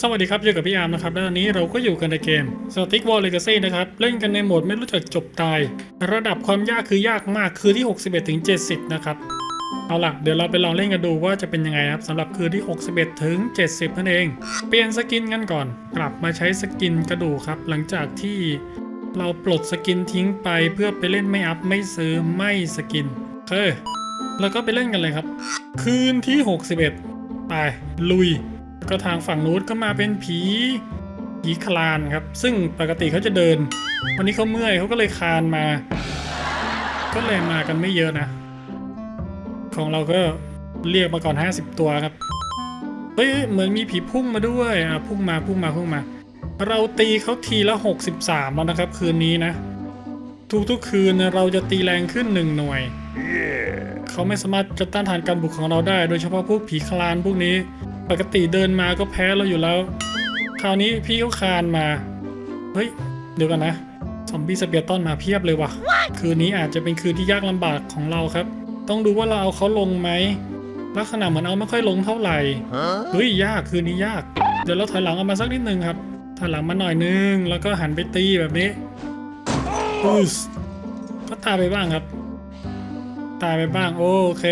สวัสดีครับอยู่กับพี่อาร์มนะครับและตอนนี้เราก็อยู่กันในเกม Static War Legacy นะครับ เล่นกันในโหมดไม่รู้จักจบตาย ระดับความยากคือยากมากคือที่ 61ถึง70 นะครับ เอาล่ะ เดี๋ยวเราไปลองเล่นกันดูว่าจะเป็นยังไงครับสำหรับคืนที่ 61ถึง70 นั่นเอง เปลี่ยนสกินกันก่อน กลับมาใช้สกินกระดูกครับ หลังจากที่เราปลดสกินทิ้งไปเพื่อไปเล่นไม่อัพไม่ซื้อไม่สกินเคแล้วก็ไปเล่นกันเลยครับ คืนที่ 61ไปลุย ก็ทางฝั่งนู้นก็มาเป็นผีผีคลานครับ ซึ่งปกติเขาจะเดิน วันนี้เขาเมื่อยเขาก็เลยคลานมา ก็เลยมากันไม่เยอะนะ ของเราก็เรียกมาก่อน 50 ตัวครับ เฮ้ยเหมือนมีผีพุ่งมาด้วยอะพุ่งมาพุ่งมาพุ่งมา เราตีเขาทีละ 63 แล้วนะครับ คืนนี้นะ ทุกๆคืนเราจะตีแรงขึ้นหนึ่งหน่วยเขาไม่สามารถจะต้านทานการบุกของเราได้ โดยเฉพาะพวกผีคลานพวกนี้ ปกติเดินมาก็แพ้เราอยู่แล้ว คราวนี้พี่ก็คานมา เฮ้ย เดี๋ยวกันนะ ซอมบี้สเปียร์ตอนมาเพียบเลยว่ะ คืนนี้อาจจะเป็นคืนที่ยากลำบากของเราครับ ต้องดูว่าเราเอาเขาลงไหม ลักษณะเหมือนเอาไม่ค่อยลงเท่าไหร่ เฮ้ยยากคืนนี้ยาก เดี๋ยวเราถอยหลังออกมาสักนิดนึงครับ ถอยหลังมาหน่อยนึง แล้วก็หันไปตีแบบนี้ปุ๊สก็ตายไปบ้างครับ ตายไปบ้างโอเค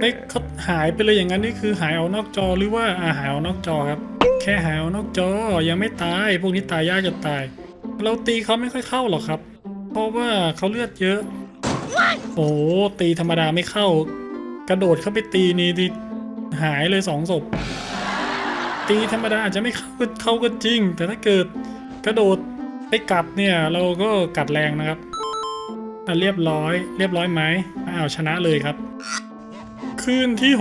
เฮ้ยเขา หายไปเลยอย่างนั้นนี่คือหายเอานอกจอหรือว่าอาหายเอานอกจอครับ แค่หายเอานอกจอยังไม่ตาย พวกนี้ตายยากจะตาย เราตีเขาไม่ค่อยเข้าหรอกครับ เพราะว่าเขาเลือดเยอะ โอ้ตีธรรมดาไม่เข้า กระโดดเข้าไปตีนี่ที่หายเลยสองศพตีธรรมดาอาจจะไม่เข้าเข้าก็จริง แต่ถ้าเกิดกระโดดไปกัดเนี่ย เราก็กัดแรงนะครับเรียบร้อย เรียบร้อยไหมอ้าวชนะเลยครับ คืนที่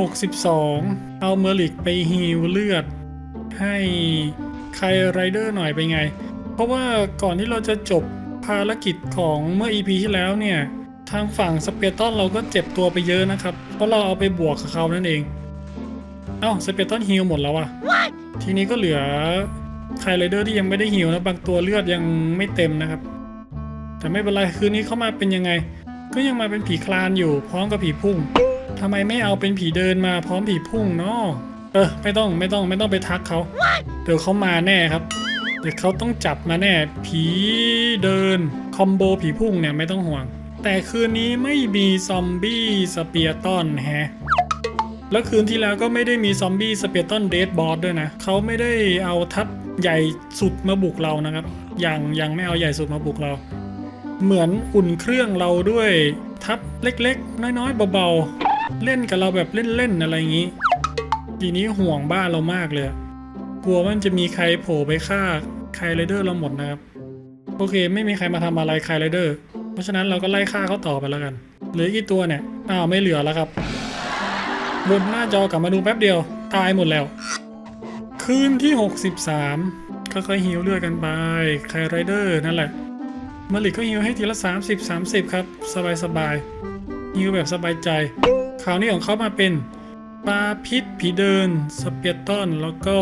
62 เอาเมอริกไปฮีลเลือด ให้ใครไรเดอร์หน่อยไปนไง เพราะว่าก่อนที่เราจะจบภารกิจของเมื่อ EP ที่แล้วเนี่ย ทางฝั่งสเปเตอนเราก็เจ็บตัวไปเยอะนะครับ เพราะเราเอาไปบวกกับเขานั่นเอง เอ้าสเปเตอนฮีลหมดแล้วอะทีนี้ก็เหลือใครไรเดอร์ที่ยังไม่ได้ฮีลนะบางตัวเลือดยังไม่เต็มนะครับ แต่ไม่เป็นไรคืนนี้เขามาเป็นยังไง ก็ยังมาเป็นผีคลานอยู่พร้อมกับผีพุ่งทำไมไม่เอาเป็นผีเดินมาพร้อมผีพุ่งเนาะเออไม่ต้องไม่ต้องไม่ต้องไปทักเขาเดี๋ยวเขามาแน่ครับ เดี๋ยวเขาต้องจับมาแน่ ผีเดินคอมโบผีพุ่งเนี่ยไม่ต้องห่วง แต่คืนนี้ไม่มีซอมบี้สเปียร์ตอนแฮะแล้วคืนที่แล้วก็ไม่ได้มีซอมบี้สเปียร์ตอนเดดบอสด้วยนะเขาไม่ได้เอาทัพใหญ่สุดมาบุกเรานะครับยังยังไม่เอาใหญ่สุดมาบุกเรา เหมือนอุ่นเครื่องเราด้วยทัพเล็กๆ น้อยๆ เบาๆ เล่นกับเราแบบเล่นๆอะไรอย่างนี้ ทีนี้ห่วงบ้านเรามากเลย กลัวมันจะมีใครโผล่ไปฆ่าใครไรเดอร์เราหมดนะครับ โอเค ไม่มีใครมาทำอะไรใครไรเดอร์ เพราะฉะนั้นเราก็ไล่ฆ่าเขาต่อไปแล้วกัน เหลือกี่ตัวเนี่ยอ้าวไม่เหลือแล้วครับบนหน้าจอกลับมาดูแป๊บเดียว ตายหมดแล้ว คืนที่ 63ค่อยๆฮิวเลือดกันไปใครไรเดอร์นั่นแหละ มาริกก็ฮิวให้ทีละ 30 30 ครับ สบายสบายๆฮิวแบบสบายใจคราวนี้ของเขามาเป็นปลาพิษผีเดิน สเปียตอน แล้วก็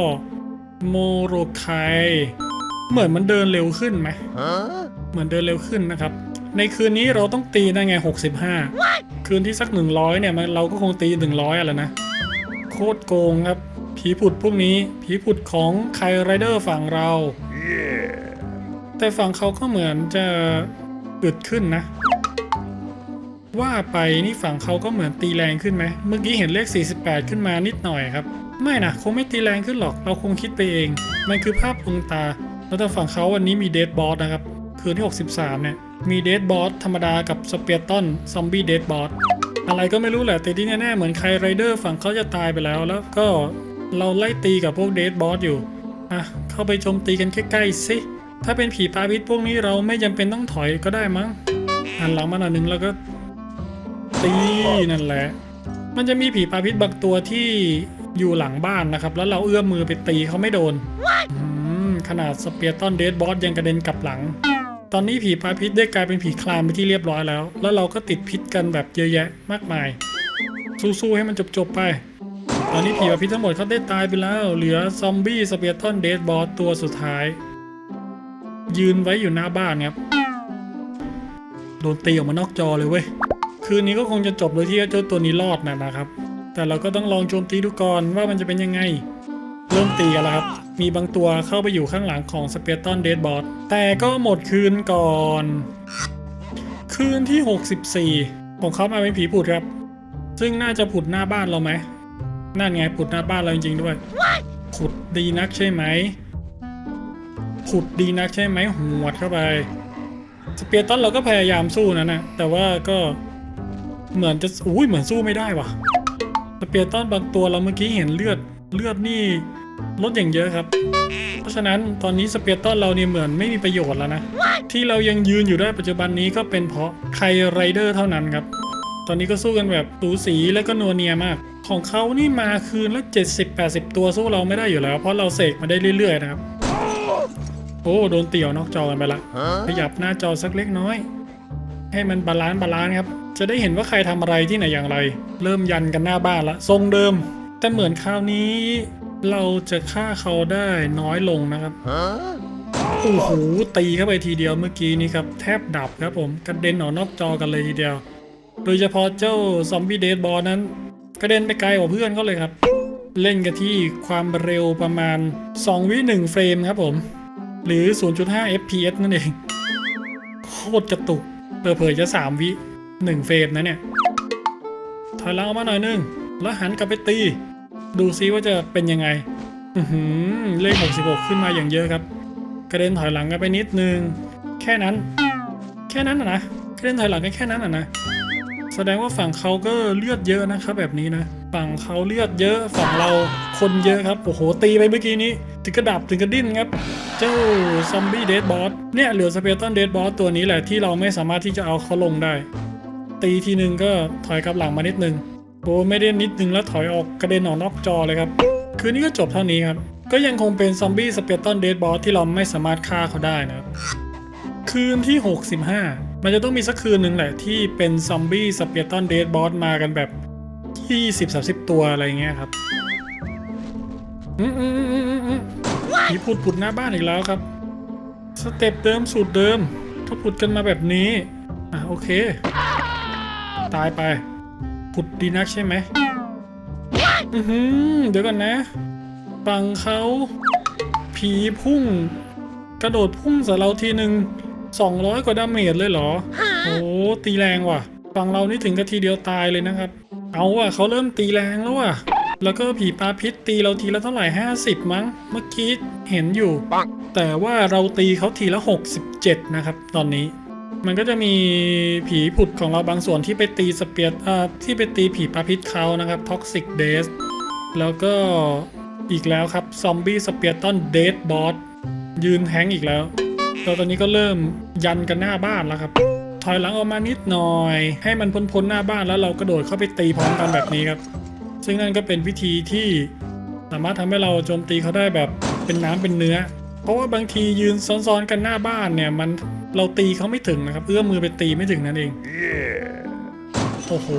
โมโรไคเหมือนมันเดินเร็วขึ้นไหมเหมือนเดินเร็วขึ้นนะครับ ในคืนนี้เราต้องตีได้ไง 65 คืนที่สัก 100 เนี่ยเราก็คงตี 100อะไรนะ โคตรโกงครับ ผีผุดพวกนี้ ผีผุดของไคไรเดอร์ฝั่งเรา แต่ฝั่งเขาก็เหมือนจะอึดขึ้นนะ ว่าไปนี่ฝั่งเขาก็เหมือนตีแรงขึ้นไหม เมื่อกี้เห็นเลข 48 ขึ้นมานิดหน่อยครับ ไม่นะคงไม่ตีแรงขึ้นหรอก เราคงคิดไปเอง มันคือภาพลวงตา แล้วแต่ฝั่งเขาวันนี้มีเดดบอสนะครับ คืนที่ 63 เนี่ย มีเดดบอสธรรมดากับสเปียร์ตันซอมบี้เดดบอสอะไรก็ไม่รู้แหละ แต่ที่แน่ๆเหมือนใครไรเดอร์ฝั่งเขาจะตายไปแล้ว แล้วก็เราไล่ตีกับพวกเดดบอสอยู่ อะ เข้าไปโจมตีกันใกล้ๆสิ ถ้าเป็นผีปลาพิษพวกนี้เราไม่จำเป็นต้องถอยก็ได้มั้งหันหลังมาหน่อยหนึ่งแล้วก็ตีนั่นแหละ มันจะมีผีปลาพิษบางตัวที่อยู่หลังบ้านนะครับ แล้วเราเอื้อมมือไปตีเขาไม่โดนขนาดสเปียร์ตอนเดดบอสยังกระเด็นกลับหลัง ตอนนี้ผีปลาพิษได้กลายเป็นผีคลานไปที่เรียบร้อยแล้ว แล้วเราก็ติดพิษกันแบบเยอะแยะมากมาย สู้ๆให้มันจบๆไป ตอนนี้ผีปลาพิษทั้งหมดเขาได้ตายไปแล้ว เหลือซอมบี้สเปียร์ตอนเดดบอสตัวสุดท้าย ยืนไว้อยู่หน้าบ้านครับ โดนตีออกมานอกจอเลยเว้ย คืนนี้ก็คงจะจบโดยที่เจ้าตัวนี้รอดนะนะครับ แต่เราก็ต้องลองโจมตีดูก่อนว่ามันจะเป็นยังไง เริ่มตีกันแล้วครับ มีบางตัวเข้าไปอยู่ข้างหลังของสเปียร์ตันเดดบอสแต่ก็หมดคืนก่อน คืนที่ 64 ของเขามาเป็นผีผุดครับ ซึ่งน่าจะผุดหน้าบ้านเราไหมนั่นไงผุดหน้าบ้านเราจริงๆด้วยผุดดีนักใช่ไหม ผุดดีนักใช่ไหมหวดเข้าไปสเปียร์ตันเราก็พยายามสู้นะนะแต่ว่าก็เหมือนจะอุ้ยเหมือนสู้ไม่ได้ว่ะสเปียร์ตันบางตัวเราเมื่อกี้เห็นเลือดเลือดนี่ลดอย่างเยอะครับ เพราะฉะนั้นตอนนี้สเปียร์ตันเราเนี่ยเหมือนไม่มีประโยชน์แล้วนะ ที่เรายังยืนอยู่ได้ปัจจุบันนี้ก็เป็นเพราะไคไรเดอร์เท่านั้นครับ ตอนนี้ก็สู้กันแบบตูสีและก็นัวเนียมาก ของเขานี่มาคืนละ 70-80 ตัวสู้เราไม่ได้อยู่แล้ว เพราะเราเสกมาได้เรื่อยๆนะครับ อ้โดนเตี่ยวนอกจอกันไปละขยับหน้าจอสักเล็กน้อย ให้มันบาลานซ์บาลานซ์ครับ จะได้เห็นว่าใครทำอะไรที่ไหนอย่างไร เริ่มยันกันหน้าบ้านละทรงเดิม แต่เหมือนคราวนี้ เราจะฆ่าเขาได้น้อยลงนะครับโอ้โหตีเข้าไปทีเดียวเมื่อกี้นี้ครับ แทบดับครับผมกระเด็นออกนอกจอกันเลยทีเดียว โดยเฉพาะเจ้าซอมบี้เดดบอลนั้นกระเด็นไปไกลกว่าเพื่อนเขาเลยครับ เล่นกันที่ความเร็วประมาณ 2 วิ1เฟรมครับผม หรือ 0.5 fps นั่นเอง โคตรกระตุกเผลอๆจะ 3 วิ 1 เฟรมนะเนี่ย ถอยหลังออกมาหน่อยนึง แล้วหันกลับไปตี ดูซิว่าจะเป็นยังไงอือหือเลข 66 ขึ้นมาอย่างเยอะครับ กระเด็นถอยหลังกันไปนิดนึง แค่นั้น แค่นั้นอะนะกระเด็นถอยหลังกันแค่นั้นอะนะแสดงว่าฝั่งเขาก็เลือดเยอะนะครับแบบนี้นะ ฝั่งเขาเลือดเยอะ ฝั่งเราคนเยอะครับ โอ้โห ตีไปเมื่อกี้นี้ ถึงกระดับถึงกระดิ้นครับ เจ้าซอมบี้เดดบอสเนี่ยเหลือสเปตันเดดบอสตัวนี้แหละที่เราไม่สามารถที่จะเอาเขาลงได้ ตีทีนึงก็ถอยกลับหลังมานิดนึงโอ้ไม่ได้นิดนึงแล้วถอยออกกระเด็นออกนอกจอเลยครับ คืนนี้ก็จบเท่านี้ครับ ก็ยังคงเป็นซอมบี้สเปตันเดดบอสที่เราไม่สามารถฆ่าเขาได้นะครับ คืนที่ 65 มันจะต้องมีสักคืนหนึ่งแหละที่เป็นซอมบี้สเปียตันเดดบอสมากันแบบ20-30 ตัวอะไรเงี้ยครับอืมอืมอืมอืมอื มผีผุดผุดหน้าบ้านอีกแล้วครับ สเต็ปเดิมสูตรเดิมถ้าผุดกันมาแบบนี้ อะโอเค ตายไป ผุดดีนักใช่ไหมอือหือเดี๋ยวกันนะฟังเขาผีพุ่ง กระโดดพุ่งใส่เราทีหนึ่ง200กว่าดาเมจเลยเหรอ โอ้ตีแรงว่ะ ฝั่งเรานี่ถึงกับทีเดียวตายเลยนะครับ เอาว่ะเขาเริ่มตีแรงแล้วว่ะ แล้วก็ผีปลาพิษตีเราทีละเท่าไหร่ 50 มั้ง เมื่อกี้เห็นอยู่ แต่ว่าเราตีเขาทีละ 67 นะครับ ตอนนี้ มันก็จะมีผีผุดของเราบางส่วนที่ไปตีสเปียร์อ่าที่ไปตีผีปลาพิษเขานะครับท็อกซิกเดสแล้วก็อีกแล้วครับซอมบี้สเปียร์ตันเดดบอสยืนแฮงก์อีกแล้วแล้วตอนนี้ก็เริ่มยันกันหน้าบ้านแล้วครับ ถอยหลังออกมานิดหน่อย ให้มันพ้นพ้นๆหน้าบ้านแล้วเรากระโดดเข้าไปตีพร้อมกันแบบนี้ครับ ซึ่งนั่นก็เป็นวิธีที่สามารถทำให้เราโจมตีเขาได้แบบเป็นน้ำเป็นเนื้อ เพราะว่าบางทียืนซ้อนๆกันหน้าบ้านเนี่ยมันเราตีเขาไม่ถึงนะครับ เอื้อมมือไปตีไม่ถึงนั่นเอง โอ้โห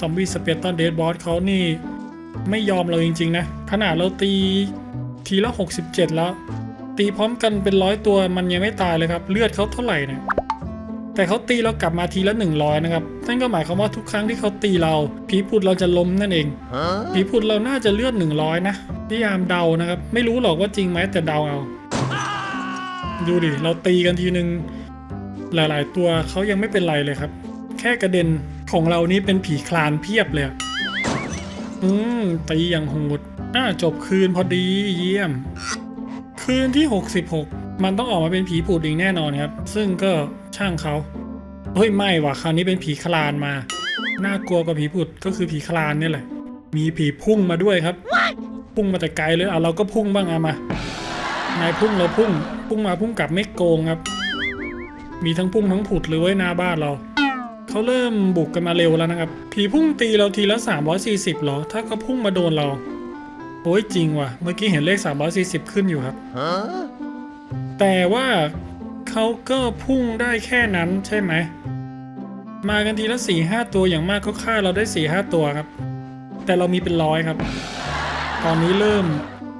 ซอมบี้สเปตันเดดบอสเขานี่ไม่ยอมเราจริง ๆ นะ ขนาดเราตีทีละ 67 แล้ว ตีพร้อมกันเป็นร้อยตัวมันยังไม่ตายเลยครับ เลือดเขาเท่าไหร่เนี่ย แต่เขาตีเรากลับมาทีละ 100 นะครับ นั่นก็หมายความว่าทุกครั้งที่เขาตีเรา ผีพุดเราจะล้มนั่นเอง ผีพุดเราน่าจะเลือด 100 นะพยายามเดานะครับ ไม่รู้หรอกว่าจริงไหมแต่เดาเอา ดูดิ เราตีกันทีนึง หลาย ๆ ตัวเขายังไม่เป็นไรเลยครับ แค่กระเด็นของเรานี่เป็นผีคลานเพียบเลยอะอืม ตีอย่างโหดอ่าจบคืนพอดีเยี่ยม คืนที่ 66 มันต้องออกมาเป็นผีผุดอีกแน่นอนครับ ซึ่งก็ ช่างเขาเฮ้ยไม่ว่ะคราวนี้เป็นผีคลานมา น่ากลัวกว่าผีผุดก็คือผีคลานนี่แหละ มีผีพุ่งมาด้วยครับ พุ่งมาแต่ไกลเลยอะเราก็พุ่งบ้างอะมานายพุ่งเราพุ่ง พุ่งมาพุ่งกลับไม่โกงครับ มีทั้งพุ่งทั้งผุดเลยเว้ยหน้าบ้านเราเขาเริ่มบุกกันมาเร็วแล้วนะครับ ผีพุ่งตีเราทีละ 340เหรอ ถ้าเขาพุ่งมาโดนเราโอ้ยจริงว่ะ เมื่อกี้เห็นเลข 340 ขึ้นอยู่ครับ แต่ว่า เขาก็พุ่งได้แค่นั้นใช่ไหม มากันทีละ4ี่ห้าตัวอย่างมากก็ฆ่าเราได้4ี่ห้าตัวครับ แต่เรามีเป็นร้อยครับ ตอนนี้เริ่ม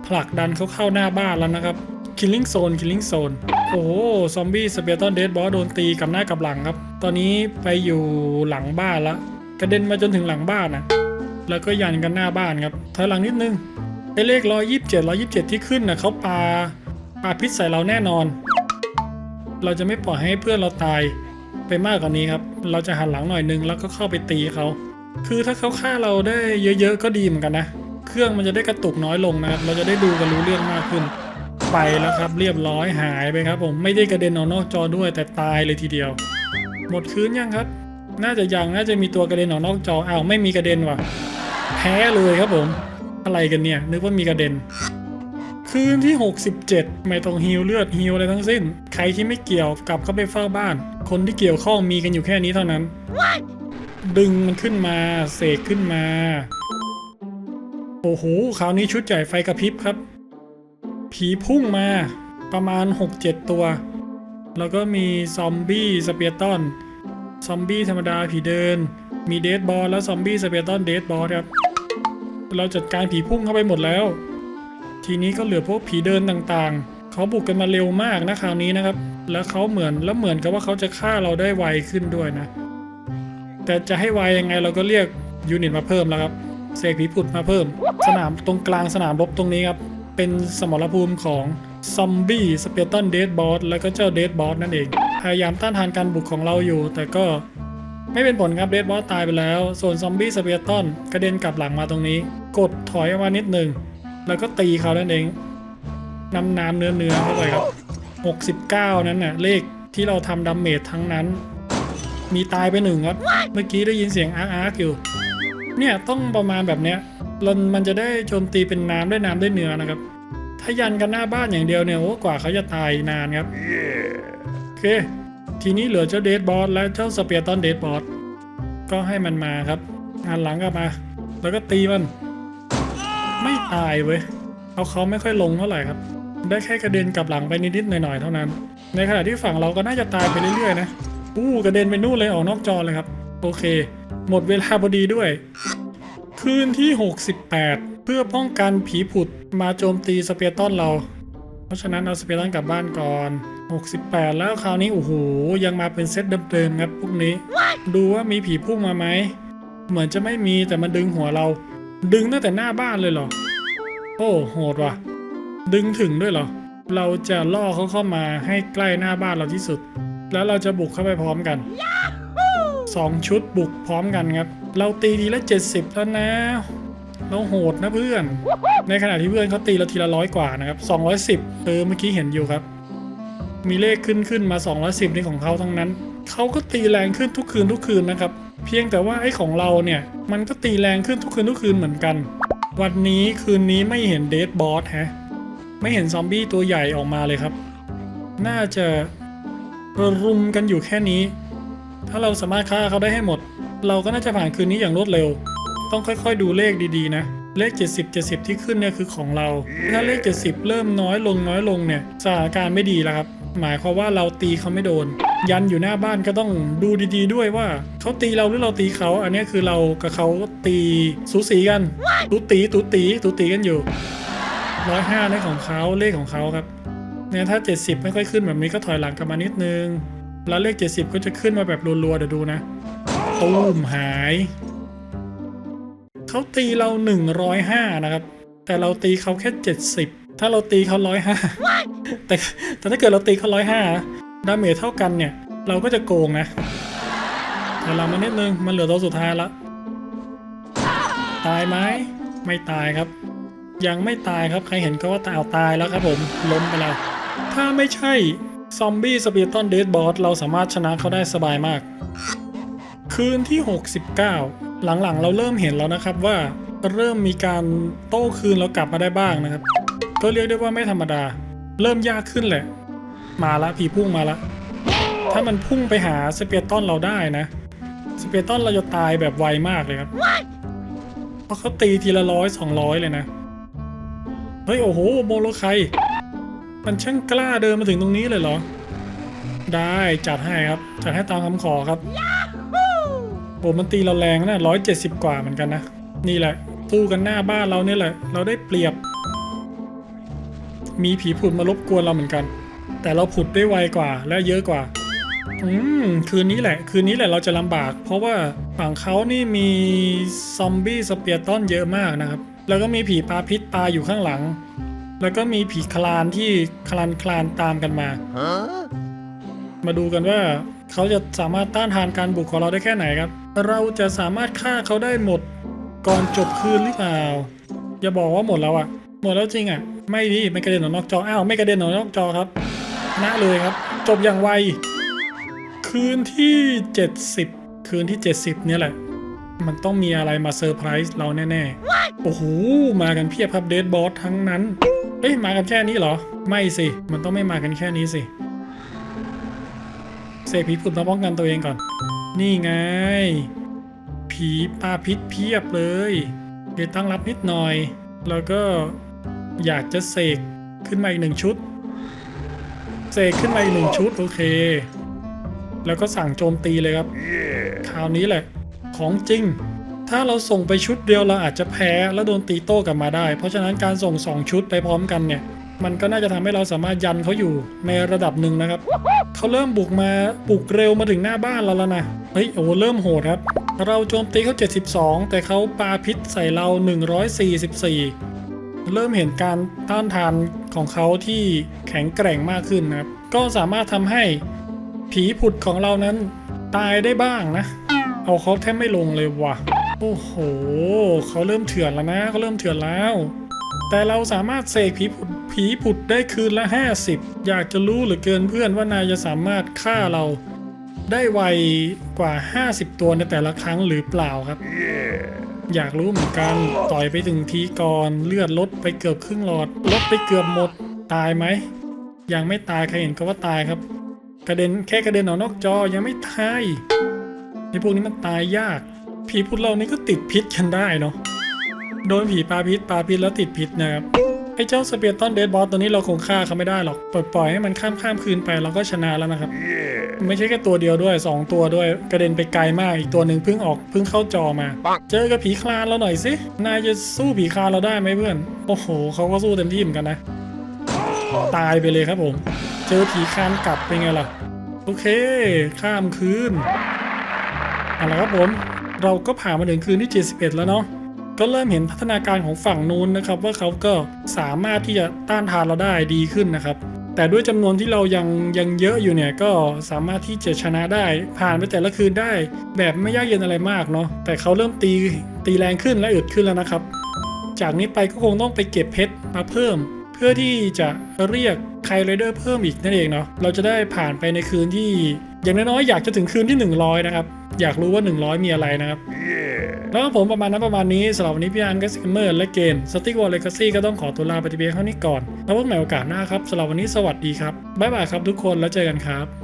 ผลักดันเขาเข้าหน้าบ้านแล้วนะครับ Killing Zone Killing Zone โอ้โห ซอมบี้สเปียร์ตันเดดบอสโดนตีกับหน้ากับหลังครับ ตอนนี้ไปอยู่หลังบ้านละกระเด็นมาจนถึงหลังบ้านนะแล้วก็ยันกันหน้าบ้านครับถอยหลังนิดนึงไอเลขร้อยยี่สิบเจ็ดร้อยยี่สิบเจ็ดที่ขึ้นนะเขาปาปาพิษใส่เราแน่นอน เราจะไม่ปล่อยให้เพื่อนเราตายไปมากกว่านี้ครับ เราจะหันหลังหน่อยนึงแล้วก็เข้าไปตีเขา คือถ้าเขาฆ่าเราได้เยอะๆก็ดีเหมือนกันนะ เครื่องมันจะได้กระตุกน้อยลงนะครับ เราจะได้ดูกันรู้เรื่องมากขึ้น ไปแล้วครับเรียบร้อยหายไปครับ ผมไม่ได้กระเด็นออกนอกจอด้วยแต่ตายเลยทีเดียว หมดคืนยังครับ น่าจะยังน่าจะมีตัวกระเด็นออกนอกจออ้าวไม่มีกระเด็นว่ะ แพ้เลยครับผม อะไรกันเนี่ย นึกว่ามีกระเด็น คืนที่ 67 ไม่ต้องฮิวเลือดฮิวอะไรทั้งสิ้น ใครที่ไม่เกี่ยวกลับเข้าไปเฝ้าบ้าน คนที่เกี่ยวข้องมีกันอยู่แค่นี้เท่านั้นดึงมันขึ้นมา เสกขึ้นมา โอ้โหคราวนี้ชุดใหญ่ไฟกระพริบครับ ผีพุ่งมาประมาณ 6-7 ตัว แล้วก็มีซอมบี้สเปียร์ตอน ซอมบี้ธรรมดาผีเดิน มีเดดบอลแล้วซอมบี้สเปียร์ตอนเดดบอลครับ เราจัดการผีพุ่งเข้าไปหมดแล้ว ทีนี้ก็เหลือพวกผีเดินต่างๆ เขาบุกกันมาเร็วมากนะคราวนี้นะครับ แล้วเขาเหมือนแล้วเหมือนกับว่าเขาจะฆ่าเราได้ไวขึ้นด้วยนะ แต่จะให้ไวยังไงเราก็เรียกยูนิตมาเพิ่มแล้วครับเสกผีผุดมาเพิ่ม สนามตรงกลางสนามรบตรงนี้ครับ เป็นสมรภูมิของซอมบี้สเปเตันเดดบอสแล้วก็เจ้าเดดบอสนั่นเอง พยายามต้านทานการบุกของเราอยู่ แต่ก็ไม่เป็นผลครับเดดบอสตายไปแล้ว ส่วนซอมบี้สเปเตันกระเด็นกลับหลังมาตรงนี้ กดถอยออกมานิดหนึ่ง แล้วก็ตีเขานั่นเองน้ำน้ำเนื้อเนื้อเข้าไปครับ 69 นั้นน่ะเลขที่เราทำดาเมจทั้งนั้น มีตายไปหนึ่งครับ เมื่อกี้ได้ยินเสียงอาร์อาร์อยู่ เนี่ยต้องประมาณแบบเนี้ยเรามันจะได้โจมตีเป็นน้ำได้น้ำได้เนื้อนะครับ ถ้ายันกันหน้าบ้านอย่างเดียวเนี่ยโอ้กว่าเขาจะตายนานครับโอเค ทีนี้เหลือเจ้าเดดบอสและเจ้าสเปียร์ตอนเดดบอสก็ให้มันมาครับหันหลังกลับมา แล้วก็ตีมัน ไม่ตายเว้ยเอาเขาไม่ค่อยลงเท่าไหร่ครับ ได้แค่กระเด็นกลับหลังไปนิดๆหน่อยๆเท่านั้น ในขณะที่ฝั่งเราก็น่าจะตายไปเรื่อยๆนะอู้กระเด็นไปนู่นเลยออกนอกจอเลยครับ โอเค หมดเวลาพอดีด้วย คืนที่ 68 เพื่อป้องกันผีผุดมาโจมตีสเปียร์ตอนเรา เพราะฉะนั้นเอาสเปียร์ตอนกลับบ้านก่อน 68 แล้วคราวนี้โอ้โหยังมาเป็นเซตเดิมๆครับพวกนี้ ดูว่ามีผีพุ่งมาไหมเหมือนจะไม่มีแต่มันดึงหัวเรา ดึงตั้งแต่หน้าบ้านเลยเหรอ โอ้โหดว่ะ ดึงถึงด้วยเหรอ เราจะล่อเขาเข้ามาให้ใกล้หน้าบ้านเราที่สุด แล้วเราจะบุกเข้าไปพร้อมกันสองชุดบุกพร้อมกันครับ เราตีทีละ 70 แล้วนะ เราโหดนะเพื่อน ในขณะที่เพื่อนเขาตีเราทีละร้อยกว่านะครับ 210เออเมื่อกี้เห็นอยู่ครับ มีเลขขึ้นขึ้นมา 210นี่ของเขาทั้งนั้น เขาก็ตีแรงขึ้นทุกคืนทุกคืนนะครับ เพียงแต่ว่าไอ้ของเราเนี่ย มันก็ตีแรงขึ้นทุกคืนทุกคืนเหมือนกัน วันนี้คืนนี้ไม่เห็นเดดบอสฮะ ไม่เห็นซอมบี้ตัวใหญ่ออกมาเลยครับ น่าจะรุมกันอยู่แค่นี้ ถ้าเราสามารถฆ่าเขาได้ให้หมด เราก็น่าจะผ่านคืนนี้อย่างรวดเร็ว ต้องค่อยๆดูเลขดีๆนะ เลข 70 70 ที่ขึ้นเนี่ยคือของเรา ถ้าเลข 70 เริ่มน้อยลงน้อยลงเนี่ยสถานการณ์ไม่ดีแล้วครับ หมายความว่าเราตีเขาไม่โดน ยันอยู่หน้าบ้านก็ต้องดูดีๆด้วยว่าเขาตีเราหรือเราตีเขา อันนี้คือเรากับเขาตีสูสีกันตูตีตูตีตูตีกันอยู่ร้อยห้าในของเขาเลขของเขาครับเนี่ยถ้า 70 ไม่ค่อยขึ้นแบบนี้ก็ถอยหลังกลับมานิดนึง แล้วเลข 70 ก็จะขึ้นมาแบบรัวๆเดี๋ยวดูนะตูมหายเขาตีเรา 105 นะครับ แต่เราตีเขาแค่ 70 ถ้าเราตีเขา105แต่แต่ถ้าเกิดเราตีเขา105 ดาเมจเท่ากันเนี่ย เราก็จะโกงนะแต่เรามานิดนึง มันเหลือตัวสุดท้ายละ ตายไหมไม่ตายครับ ยังไม่ตายครับ ใครเห็นก็ว่าตายเอาตายแล้วครับผม ล้มไปแล้ว ถ้าไม่ใช่ซอมบี้สปีตอนเดดบอสเราสามารถชนะเขาได้สบายมาก คืนที่ 69 หลังๆ เราเริ่มเห็นแล้วนะครับว่าเริ่มมีการโต้คืนแล้วกลับมาได้บ้างนะครับ ก็เรียกได้ว่าไม่ธรรมดา เริ่มยากขึ้นแหละ มาละผีพุ่งมาละ ถ้ามันพุ่งไปหาสเปียร์ตอนเราได้นะสเปียร์ตอนเราจะตายแบบไวมากเลยครับ เพราะเขาตีทีละร้อยสองร้อยเลยนะ เฮ้ย โอ้โห โมโลไคมันช่างกล้าเดินมาถึงตรงนี้เลยเหรอ ได้จัดให้ครับ จัดให้ตามคำขอครับโอ้มันตีเราแรงนะร้อยเจ็ดสิบกว่าเหมือนกันนะ นี่แหละสู้กันหน้าบ้านเราเนี่ยแหละ เราได้เปรียบ มีผีผุดมารบกวนเราเหมือนกัน แต่เราผุดได้ไวกว่าและเยอะกว่า อืม คืนนี้แหละ คืนนี้แหละเราจะลำบาก เพราะว่าฝั่งเขานี่มีซอมบี้สเปียร์ตอนเยอะมากนะครับ แล้วก็มีผีปลาพิษตาอยู่ข้างหลัง แล้วก็มีผีคลานที่คลานคลานตามกันมา มาดูกันว่าเขาจะสามารถต้านทานการบุกของเราได้แค่ไหนครับ เราจะสามารถฆ่าเขาได้หมดก่อนจบคืนหรือเปล่า อย่าบอกว่าหมดแล้วอะหมดแล้วจริงอะไม่ดีไม่กระเด็นออกนอกจอ อ้าว ไม่กระเด็นออกนอกจอครับ ชนะเลยครับ จบอย่างไว คืนที่ 70 คืนที่ 70 เนี่ยแหละ มันต้องมีอะไรมาเซอร์ไพรส์เราแน่ ๆ โอ้โห มากันเพียบครับเดดบอสทั้งนั้น เอ้ย มากันแค่นี้เหรอ ไม่สิ มันต้องไม่มากันแค่นี้สิเสกผีผุดมาป้องกันตัวเองก่อน นี่ไง ผีปลาพิษเพียบเลยเดี๋ยวตั้งรับนิดหน่อย แล้วก็อยากจะเสกขึ้นมาอีกหนึ่งชุด เสกขึ้นมาอีกหนึ่งชุดโอเค แล้วก็สั่งโจมตีเลยครับ คราวนี้แหละ ของจริง ถ้าเราส่งไปชุดเดียวเราอาจจะแพ้แล้วโดนตีโต้กลับมาได้ เพราะฉะนั้นการส่งสองชุดไปพร้อมกันเนี่ย มันก็น่าจะทำให้เราสามารถยันเขาอยู่ในระดับหนึ่งนะครับ เขาเริ่มบุกมาบุกเร็วมาถึงหน้าบ้านเราแล้วนะ เฮ้ยโอ้โหเริ่มโหดครับ เราโจมตีเขา 72 แต่เขาปาพิษใส่เรา 144 เริ่มเห็นการต้านทานของเขาที่แข็งแกร่งมากขึ้นนะครับ ก็สามารถทำให้ผีผุดของเรานั้นตายได้บ้างนะ เอาเขาแทบไม่ลงเลยว่ะ โอ้โหเขาเริ่มเถื่อนแล้วนะเขาเริ่มเถื่อนแล้ว แต่เราสามารถเสกผีผุดผีผุดได้คืนละ 50 อยากจะรู้หลือเกินเพื่อนว่านายจะสามารถฆ่าเราได้ไวกว่า 50 ตัวในแต่ละครั้งหรือเปล่าครับอยากรู้เหมือนกัน ต่อยไปถึงทีก่อน เลือดลดไปเกือบครึ่งหลอด ลดไปเกือบหมด ตายไหม ยังไม่ตายใครเห็นก็ว่าตายครับ กระเด็นแค่กระเด็นออกนอกจอยังไม่ตายไอ้พวกนี้มันตายยาก ผีพุดเรานี่ก็ติดพิษกันได้เนาะโดนผีปลาพิษปลาพิษแล้วติดพิษนะครับไอ้เจ้าสเปียร์ตันเดดบอสตัวนี้เราคงฆ่าเขาไม่ได้หรอกปล่อยปล่อยให้มันข้ามข้ามคืนไปเราก็ชนะแล้วนะครับ ไม่ใช่แค่ตัวเดียวด้วย 2 ตัวด้วยกระเด็นไปไกลมากอีกตัวหนึ่งเพิ่งออกเพิ่งเข้าจอมา เจอกับผีคลานเราหน่อยสินายจะสู้ผีคลานเราได้ไหมเพื่อน โอ้โหเขาก็สู้เต็มที่เหมือนกันนะ ตายไปเลยครับผม เจอผีคานกลับเป็นไงล่ะ โอเค ข้ามคืนเอาละครับผม เราก็ผ่านมาถึงคืนที่ 71 แล้วเนาะก็เริ่มเห็นพัฒนาการของฝั่งนู้นนะครับ ว่าเขาก็สามารถที่จะต้านทานเราได้ดีขึ้นนะครับ แต่ด้วยจำนวนที่เรายังยังเยอะอยู่เนี่ยก็สามารถที่จะชนะได้ ผ่านไปแต่ละคืนได้ แบบไม่ยากเย็นอะไรมากเนาะแต่เขาเริ่มตีตีแรงขึ้นและอึดขึ้นแล้วนะครับ จากนี้ไปก็คงต้องไปเก็บเพชรมาเพิ่ม เพื่อที่จะเรียกไคไรเดอร์เพิ่มอีกนั่นเองเนาะเราจะได้ผ่านไปในคืนที่ อย่างน้อยๆอยากจะถึงคืนที่ 100 นะครับ อยากรู้ว่า 100 มีอะไรนะครับ แล้วก็ผมประมาณนั้นประมาณนี้สำหรับวันนี้พี่อันก็สเมอร์และเกมสติ๊กวอลเลกซี่ก็ต้องขอตัวลาไปที่เพียงเท่านี้ก่อนแล้วพบกันใหม่โอกาสหน้าครับสำหรับวันนี้สวัสดีครับบ๊ายบายครับทุกคนแล้วเจอกันครับ